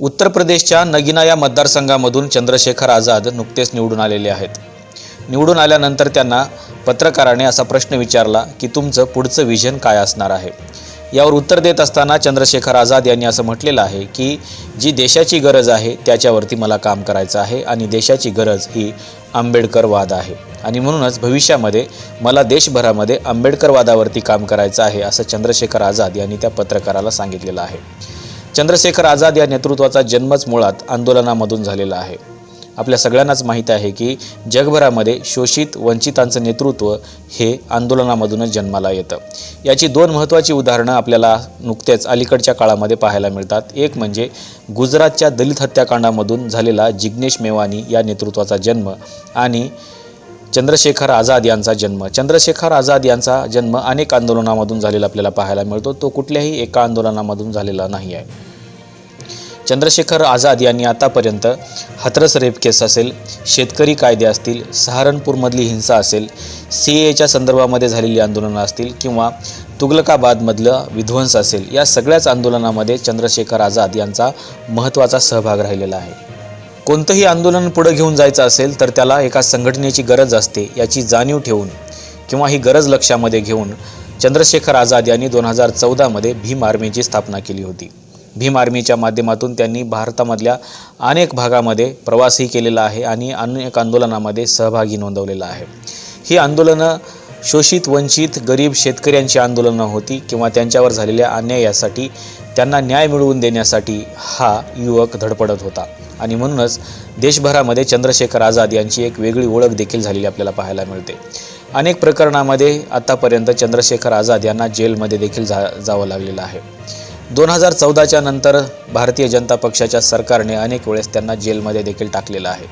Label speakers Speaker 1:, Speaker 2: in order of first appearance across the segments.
Speaker 1: उत्तर प्रदेशच्या नगिना या मतदारसंघामधून चंद्रशेखर आझाद नुकतेच निवडून आलेले आहेत. निवडून आल्यानंतर त्यांना पत्रकाराने असा प्रश्न विचारला की तुमचं पुढचं विजन काय असणार आहे? यावर उत्तर देत असताना चंद्रशेखर आझाद यांनी असं म्हटलेलं आहे की जी देशाची गरज आहे त्याच्यावरती मला काम करायचं आहे आणि देशाची गरज ही आंबेडकरवाद आहे. आणि म्हणूनच भविष्यामध्ये मला देशभरामध्ये आंबेडकरवादावरती काम करायचं आहे असं चंद्रशेखर आझाद यांनी त्या पत्रकाराला सांगितलेलं आहे. चंद्रशेखर आझाद या नेतृत्वाचा जन्मच मुळात आंदोलनामधून झालेला आहे. आपल्या सगळ्यांनाच माहीत आहे की जगभरामध्ये शोषित वंचितांचं नेतृत्व हे आंदोलनामधूनच जन्माला येतं. याची दोन महत्त्वाची उदाहरणं आपल्याला नुकतेच अलीकडच्या काळामध्ये पाहायला मिळतात. एक म्हणजे गुजरातच्या दलित हत्याकांडामधून झालेला जिग्नेश मेवानी या नेतृत्वाचा जन्म आणि चंद्रशेखर आझाद यांचा जन्म. चंद्रशेखर आझाद यांचा जन्म अनेक आंदोलनामधून झालेला आपल्याला पाहायला मिळतो. तो कुठल्याही एका आंदोलनामधून झालेला नाही आहे. चंद्रशेखर आझाद यांनी आतापर्यंत हथरस रेप केस असेल शेतकरी कायदे असतील सहारनपूरमधली हिंसा असेल सी एच्या संदर्भामध्ये झालेली आंदोलनं असतील किंवा तुगलकाबादमधलं विध्वंस असेल या सगळ्याच आंदोलनामध्ये चंद्रशेखर आझाद यांचा महत्त्वाचा सहभाग राहिलेला आहे. कोणतंही आंदोलन पुढे घेऊन जायचं असेल तर त्याला एका संघटनेची गरज असते याची जाणीव ठेवून किंवा ही गरज लक्षामध्ये घेऊन चंद्रशेखर आझाद यांनी दोन हजार चौदामध्ये भीम आर्मीची स्थापना केली होती. भीम आर्मीच्या माध्यमातून त्यांनी भारतामधल्या अनेक भागामध्ये प्रवासही केलेला आहे आणि अनेक आंदोलनामध्ये सहभागी नोंदवलेला आहे. ही आंदोलनं शोषित वंचित गरीब शेतकऱ्यांची आंदोलनं होती किंवा त्यांच्यावर झालेल्या अन्यायासाठी त्यांना न्याय मिळवून देण्यासाठी हा युवक धडपडत होता. आणि म्हणूनच देशभरामध्ये चंद्रशेखर आझाद यांची एक वेगळी ओळख देखील झालेली आपल्याला पाहायला मिळते. अनेक प्रकरणामध्ये आत्तापर्यंत चंद्रशेखर आझाद यांना जेलमध्ये देखील जा जावं लागलेलं आहे. दोन हजार चौदाच्या नंतर भारतीय जनता पक्षाच्या सरकारने अनेक वेळेस त्यांना जेलमध्ये देखील टाकलेलं आहे.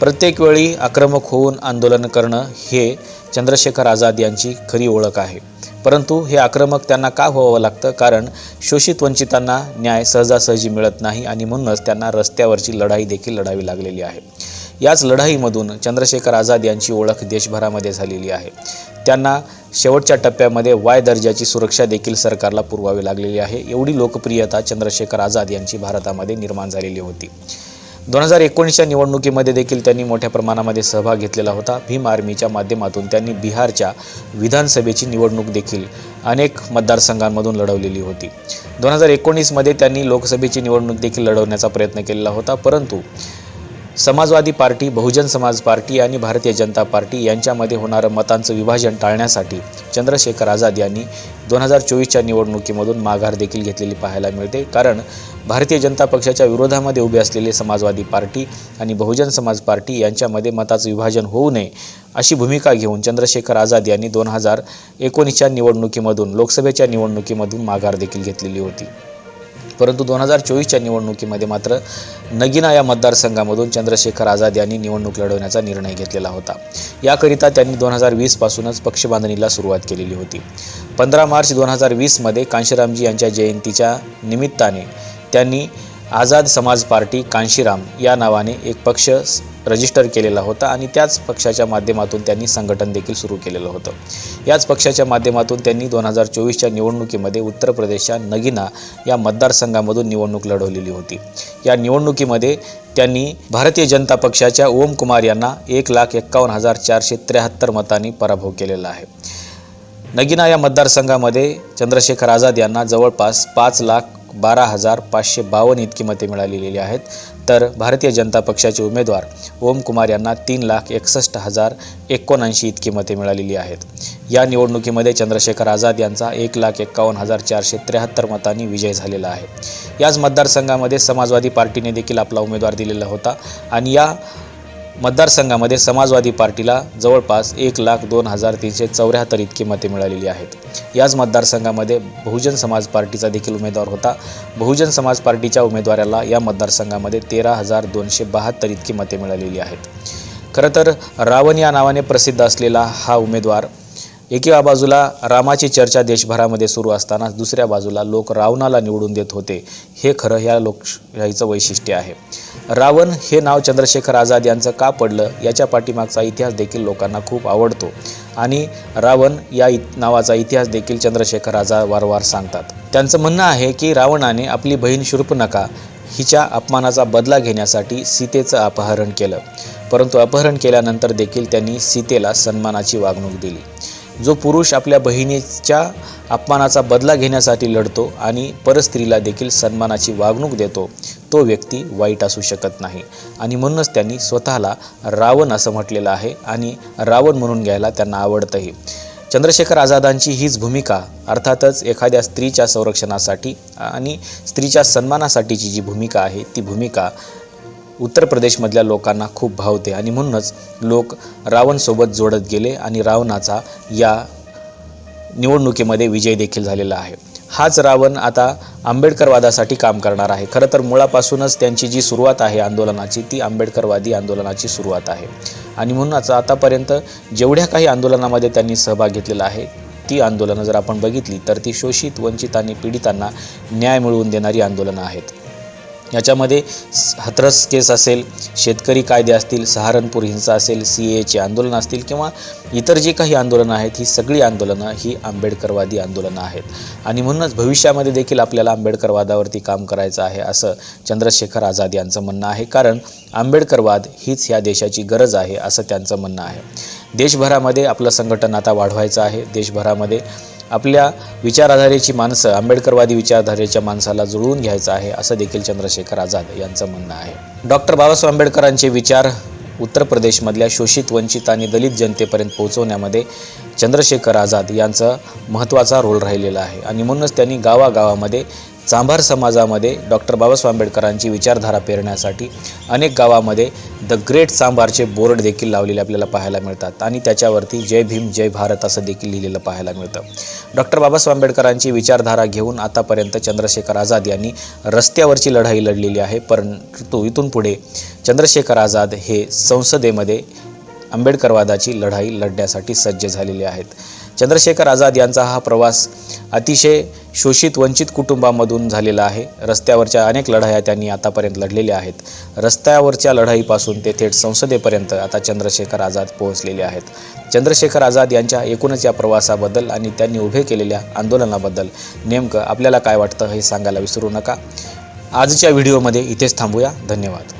Speaker 1: प्रत्येक वेळी आक्रमक होऊन आंदोलन करणं हे चंद्रशेखर आझाद यांची खरी ओळख आहे. परंतु हे आक्रमक त्यांना का व्हावं लागतं? कारण शोषित वंचितांना न्याय सहजासहजी मिळत नाही आणि म्हणूनच त्यांना रस्त्यावरची लढाई देखील लढावी लागलेली आहे. याच लढाईमधून चंद्रशेखर आझाद यांची ओळख देशभरामध्ये झालेली आहे. त्यांना शेवटच्या टप्प्यामध्ये वाय दर्जाची सुरक्षा देखील सरकारला पुरवावी लागलेली आहे. एवढी लोकप्रियता चंद्रशेखर आझाद यांची भारतामध्ये निर्माण झालेली होती. दोन हजार एकोणीसच्या निवडणुकीमध्ये देखील त्यांनी मोठ्या प्रमाणामध्ये सहभाग घेतलेला होता. भीम आर्मीच्या माध्यमातून त्यांनी बिहारच्या विधानसभेची निवडणूक देखील अनेक मतदारसंघांमधून लढवलेली होती. दोन हजार एकोणीसमध्ये त्यांनी लोकसभेची निवडणूक देखील लढवण्याचा प्रयत्न केलेला होता परंतु समाजवादी पार्टी बहुजन समाज पार्टी आणि भारतीय जनता पार्टी यांच्यामध्ये होणारं मतांचं विभाजन टाळण्यासाठी चंद्रशेखर आझाद यांनी दोन हजार चोवीसच्या निवडणुकीमधून माघार देखील घेतलेली पाहायला मिळते. कारण भारतीय जनता पक्षाच्या विरोधामध्ये उभे असलेले समाजवादी पार्टी आणि बहुजन समाज पार्टी यांच्यामध्ये मताचं विभाजन होऊ नये अशी भूमिका घेऊन चंद्रशेखर आझाद यांनी दोन हजार एकोणीसच्या निवडणुकीमधून लोकसभेच्या निवडणुकीमधून माघार देखील घेतलेली होती. परंतु दोन हजार चोवीसच्या निवडणुकीमध्ये मात्र नगिना या मतदारसंघामधून चंद्रशेखर आझाद यांनी निवडणूक लढवण्याचा निर्णय घेतलेला होता. याकरिता त्यांनी दोन हजार वीसपासूनच पक्षबांधणीला सुरुवात केलेली होती. पंधरा मार्च दोन हजार वीसमध्ये कांशीरामजी यांच्या जयंतीच्या निमित्ताने त्यांनी आझाद समाज पार्टी कांशीराम या नावाने एक पक्ष रजिस्टर केलेला होता आणि त्याच पक्षाच्या माध्यमातून त्यांनी संघटन देखील सुरू केलेलं होतं. याच पक्षाच्या माध्यमातून त्यांनी दोन हजार चोवीसच्या निवडणुकीमध्ये उत्तर प्रदेशच्या नगिना या मतदारसंघामधून निवडणूक लढवलेली होती. या निवडणुकीमध्ये त्यांनी भारतीय जनता पक्षाच्या ओम कुमार यांना एक लाख एक्कावन्न हजार चारशे त्र्याहत्तर मतांनी पराभव केलेला आहे. नगिना या मतदारसंघामध्ये चंद्रशेखर आझाद यांना जवळपास पाच लाख बारा हजार पाचशे बावन्न इतकी मते मिळालेली आहेत. तर भारतीय जनता पक्षाचे उमेदवार ओम कुमार यांना तीन लाख एकसष्ट हजार एकोणऐंशी इतकी मते मिळालेली आहेत. या निवडणुकीमध्ये चंद्रशेखर आझाद यांचा एक लाख एक्कावन्न हजार चारशे त्र्याहत्तर मतांनी विजय झालेला आहे. याच मतदारसंघामध्ये समाजवादी पार्टीने देखील आपला उमेदवार दिलेला होता आणि या मतदारसंघामध्ये समाजवादी पार्टीला जवळपास एक लाख दोन हजार तीनशे चौऱ्याहत्तर इतकी मते मिळालेली आहेत. याच मतदारसंघामध्ये बहुजन समाज पार्टीचा देखील उमेदवार होता. बहुजन समाज पार्टीच्या उमेदवाराला या मतदारसंघामध्ये तेरा हजार दोनशे बहात्तर इतकी मते मिळालेली आहेत. खरं तर रावण या नावाने प्रसिद्ध असलेला हा उमेदवार एका बाजूला रामाची चर्चा देशभरामध्ये सुरू असताना दुसऱ्या बाजूला लोक रावणाला निवडून देत होते. हे खरं ह्या लोकशाहीचं वैशिष्ट्य आहे. रावण हे नाव चंद्रशेखर आझाद यांचं का पडलं याच्या पाठीमागचा इतिहास देखील लोकांना खूप आवडतो. आणि रावण या इ नावाचा इतिहास देखील चंद्रशेखर आझाद वारंवार सांगतात. त्यांचं म्हणणं आहे की रावणाने आपली बहीण शूर्पणखा हिच्या अपमानाचा बदला घेण्यासाठी सीतेचं अपहरण केलं. परंतु अपहरण केल्यानंतर देखील त्यांनी सीतेला सन्मानाची वागणूक दिली. जो पुरुष आपल्या बहिणीच्या अपमानाचा बदला घेण्यासाठी लढतो आणि परस्त्रीला देखील सन्मानाची वागणूक देतो तो व्यक्ती वाईट असू शकत नाही. आणि म्हणूनच त्यांनी स्वतःला रावण असं म्हटलेलं आहे आणि रावण म्हणून घ्यायला त्यांना आवडतंही. चंद्रशेखर आझादांची हीच भूमिका अर्थातच एखाद्या स्त्रीच्या संरक्षणासाठी आणि स्त्रीच्या सन्मानासाठीची जी भूमिका आहे ती भूमिका उत्तर प्रदेशमधल्या लोकांना खूप भावते आणि म्हणूनच लोक रावणसोबत जोडत गेले आणि रावणाचा या निवडणुकीमध्ये विजय देखील झालेला आहे. हाच रावण आता आंबेडकरवादासाठी काम करणार आहे. खरं तर मुळापासूनच त्यांची जी सुरुवात आहे आंदोलनाची ती आंबेडकरवादी आंदोलनाची सुरुवात आहे. आणि म्हणूनच आतापर्यंत जेवढ्या काही आंदोलनामध्ये त्यांनी सहभाग घेतलेला आहे ती आंदोलनं जर आपण बघितली तर ती शोषित वंचित आणि पीडितांना न्याय मिळवून देणारी आंदोलनं आहेत. याच्यामध्ये हथरस केस असेल शेतकरी कायदे असतील सहारनपूर हिंसा असेल सी एचे आंदोलन असतील किंवा इतर जे काही आंदोलनं आहेत ही सगळी आंदोलनं ही आंबेडकरवादी आंदोलनं आहेत. आणि म्हणूनच भविष्यामध्ये देखील आपल्याला आंबेडकरवादावरती काम करायचं आहे असं चंद्रशेखर आझाद यांचं म्हणणं आहे. कारण आंबेडकरवाद हीच ह्या देशाची गरज आहे असं त्यांचं म्हणणं आहे. देशभरामध्ये आपलं संघटन आता वाढवायचं आहे. देशभरामध्ये आपल्या विचारधारेची माणसं आंबेडकरवादी विचारधारेच्या माणसाला जुळवून घ्यायचं आहे असं देखील चंद्रशेखर आझाद यांचं म्हणणं आहे. डॉक्टर बाबासाहेब आंबेडकरांचे विचार उत्तर प्रदेशमधल्या शोषित वंचित आणि दलित जनतेपर्यंत पोहोचवण्यामध्ये चंद्रशेखर आझाद यांचा महत्त्वाचा रोल राहिलेला आहे. आणि म्हणूनच त्यांनी गावागावामध्ये चांभार समाजामध्ये डॉक्टर बाबासाहेब आंबेडकरांची विचारधारा पेरण्यासाठी अनेक गावामध्ये द ग्रेट चांभारचे बोर्ड देखील लावलेले आपल्याला पाहायला मिळतात आणि त्याच्यावरती जय भीम जय भारत असं देखील लिहिलेलं पाहायला मिळतं. डॉक्टर बाबासाहेब आंबेडकरांची विचारधारा घेऊन आतापर्यंत चंद्रशेखर आझाद यांनी रस्त्यावरची लढाई लढलेली आहे परंतु इथून पुढे चंद्रशेखर आझाद हे संसदेमध्ये आंबेडकरवादाची लढाई लढण्यासाठी सज्ज झालेले आहेत. चंद्रशेखर आझाद यांचा हा प्रवास अतिशय शोषित वंचित कुटुंबामधून झालेला आहे. रस्त्यावरच्या अनेक लढाया त्यांनी आतापर्यंत लढलेल्या आहेत. रस्त्यावरच्या लढाईपासून ते थेट संसदेपर्यंत आता चंद्रशेखर आझाद पोहोचलेले आहेत. चंद्रशेखर आझाद यांच्या एकूणच या प्रवासाबद्दल आणि त्यांनी उभे केलेल्या आंदोलनाबद्दल नेमकं आपल्याला काय वाटतं हे सांगायला विसरू नका. आजच्या व्हिडिओमध्ये इथेच थांबूया. धन्यवाद.